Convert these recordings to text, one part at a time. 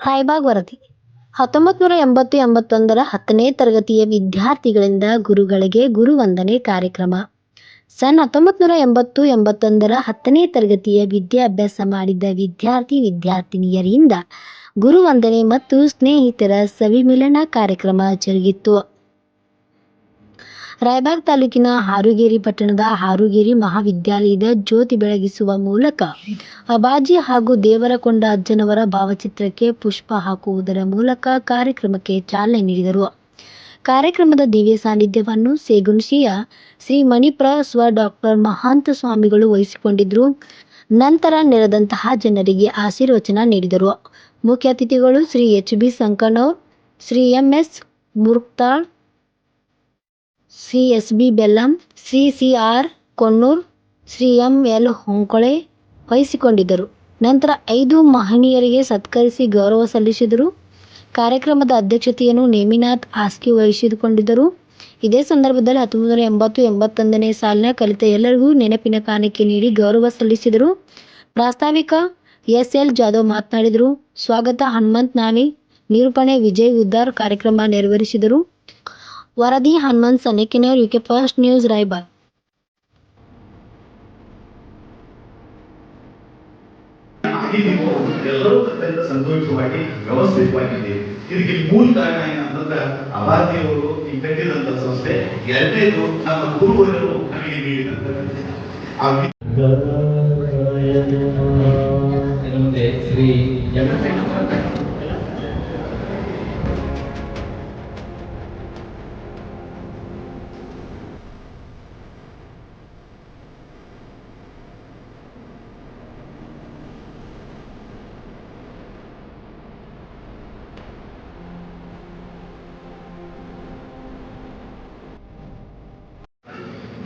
ರಾಯಬಾಗ್ ವರದಿ. ಹತ್ತೊಂಬತ್ತು ನೂರ ಎಂಬತ್ತು ಎಂಬತ್ತೊಂದರ ಹತ್ತನೇ ತರಗತಿಯ ವಿದ್ಯಾರ್ಥಿಗಳಿಂದ ಗುರುಗಳಿಗೆ ಗುರುವಂದನೆ ಕಾರ್ಯಕ್ರಮ. ಸನ್ ಹತ್ತೊಂಬತ್ತು ನೂರ ಎಂಬತ್ತು ಎಂಬತ್ತೊಂದರ ಹತ್ತನೇ ತರಗತಿಯ ವಿದ್ಯಾಭ್ಯಾಸ ಮಾಡಿದ ವಿದ್ಯಾರ್ಥಿ ವಿದ್ಯಾರ್ಥಿನಿಯರಿಂದ ಗುರುವಂದನೆ ಮತ್ತು ಸ್ನೇಹಿತರ ಸವಿಮಿಲನ ಕಾರ್ಯಕ್ರಮ ಜರುಗಿತ್ತು. ರಾಯಬಾಗ್ ತಾಲೂಕಿನ ಹಾರುಗೇರಿ ಪಟ್ಟಣದ ಹಾರುಗೇರಿ ಮಹಾವಿದ್ಯಾಲಯದ ಜ್ಯೋತಿ ಬೆಳಗಿಸುವ ಮೂಲಕ ಅಬಾಜಿ ಹಾಗೂ ದೇವರಕೊಂಡ ಅಜ್ಜನವರ ಭಾವಚಿತ್ರಕ್ಕೆ ಪುಷ್ಪ ಹಾಕುವುದರ ಮೂಲಕ ಕಾರ್ಯಕ್ರಮಕ್ಕೆ ಚಾಲನೆ ನೀಡಿದರು. ಕಾರ್ಯಕ್ರಮದ ದಿವ್ಯ ಸಾನ್ನಿಧ್ಯವನ್ನು ಸೇಗುಣಶಿಯ ಶ್ರೀ ಮಣಿಪ್ರ ಸ್ವ ಡಾಕ್ಟರ್ ಮಹಾಂತ ಸ್ವಾಮಿಗಳು ವಹಿಸಿಕೊಂಡಿದ್ದರು. ನಂತರ ನೆರೆದಂತಹ ಜನರಿಗೆ ಆಶೀರ್ವಚನ ನೀಡಿದರು. ಮುಖ್ಯ ಅತಿಥಿಗಳು Shri H B Sankanur, Shri M S Murktal Shri S B Bellam, C C R Konnur Shri M L Honkole ವಹಿಸಿಕೊಂಡಿದ್ದರು. ನಂತರ ಐದು ಮಹನೀಯರಿಗೆ ಸತ್ಕರಿಸಿ ಗೌರವ ಸಲ್ಲಿಸಿದರು. ಕಾರ್ಯಕ್ರಮದ ಅಧ್ಯಕ್ಷತೆಯನ್ನು ನೇಮಿನಾಥ್ ಆಸ್ಕಿ ವಹಿಸಿಕೊಂಡಿದ್ದರು. ಇದೇ ಸಂದರ್ಭದಲ್ಲಿ ಹತ್ತೊಂಬತ್ತು ನೂರ ಎಂಬತ್ತು ಎಂಬತ್ತೊಂದನೇ ಸಾಲಿನ ಕಲಿತ ಎಲ್ಲರಿಗೂ ನೆನಪಿನ ಕಾಣಿಕೆ ನೀಡಿ ಗೌರವ ಸಲ್ಲಿಸಿದರು. ಪ್ರಾಸ್ತಾವಿಕ ಎಸ್ ಎಲ್ ಜಾಧವ್ ಮಾತನಾಡಿದರು. ಸ್ವಾಗತ ಹನುಮಂತ್ ನಾವಿ ನಿರೂಪಣೆ ವಿಜಯ್ ಉದ್ದಾರ್ ಕಾರ್ಯಕ್ರಮ ನೆರವೇರಿಸಿದರು. ವರದಿ Hanumanth ಸನೇಕಿನವರ್ UK first news Raibag ಆಗಿ ನೀವು ಎಲ್ಲರೂ ಅತ್ಯಂತ ಸಂತೋಷವಾಗಿ ವ್ಯವಸ್ಥಿತವಾಗಿದ್ದೀವಿ ಇದಕ್ಕೆ ಮೂಲ ಕಾರಣ ಏನಂತಂದ್ರೆ ಅಬಾದಿಯವರು ಈ ಕಟ್ಟಿದಂತ ಸಂಸ್ಥೆ ಎರಡನೇದು ನಮ್ಮ ಗುರುವರು ನಮಗೆ ನೀಡಿದಂತ ಆ ವಿ- ಇನ್ನು ಮುಂದೆ ಶ್ರೀ ಎಂ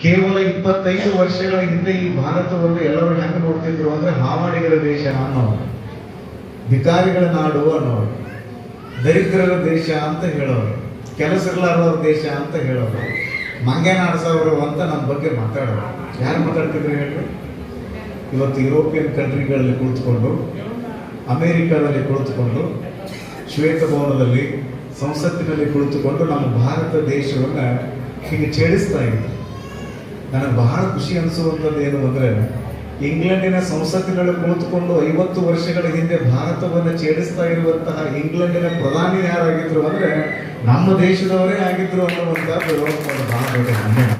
ಕೇವಲ ಇಪ್ಪತ್ತೈದು ವರ್ಷಗಳ ಹಿಂದೆ ಈ ಭಾರತವನ್ನು ಎಲ್ಲರೂ ಹೆಂಗೆ ನೋಡ್ತಿದ್ರು ಅಂದ್ರೆ ಹಾವಾಡಿಗರ ದೇಶ ಅನ್ನೋರು ಭಿಕಾರಿಗಳ ನಾಡು ಅನ್ನೋರು ದರಿದ್ರರ ದೇಶ ಅಂತ ಹೇಳೋರು. ಕೆಲಸ ದೇಶ ಅಂತ ಹೇಳೋರು. ಮಂಗ್ಯಾನ ಆಡ್ಸೋರು ಅಂತ ನಮ್ಮ ಬಗ್ಗೆ ಮಾತಾಡೋರು. ಯಾರು ಮಾತಾಡ್ತಿದ್ರು ಹೇಳಿ ಇವತ್ತು ಯುರೋಪಿಯನ್ ಕಂಟ್ರಿಗಳಲ್ಲಿ ಕುಳಿತುಕೊಂಡು, ಅಮೇರಿಕಾದಲ್ಲಿ ಕುಳಿತುಕೊಂಡು, ಶ್ವೇತಭವನದಲ್ಲಿ, ಸಂಸತ್ತಿನಲ್ಲಿ ಕುಳಿತುಕೊಂಡು ನಮ್ಮ ಭಾರತ ದೇಶವನ್ನು ಹೀಗೆ ಛೇಡಿಸ್ತಾ ಇದ್ದಾರೆ ನನಗೆ ಬಹಳ ಖುಷಿ ಅನಿಸುವಂಥದ್ದು ಏನು ಅಂದರೆ ಇಂಗ್ಲೆಂಡಿನ ಸಂಸತ್ತಿನಲ್ಲಿ ಕುಳಿತುಕೊಂಡು ಐವತ್ತು ವರ್ಷಗಳ ಹಿಂದೆ ಭಾರತವನ್ನು ಛೇಡಿಸ್ತಾ ಇರುವಂತಹ ಇಂಗ್ಲೆಂಡಿನ ಪ್ರಧಾನಿ ಯಾರಾಗಿದ್ರು ಅಂದರೆ ನಮ್ಮ ದೇಶದವರೇ ಆಗಿದ್ರು ಅನ್ನುವಂಥದ್ದು ಬಹಳ ದೊಡ್ಡ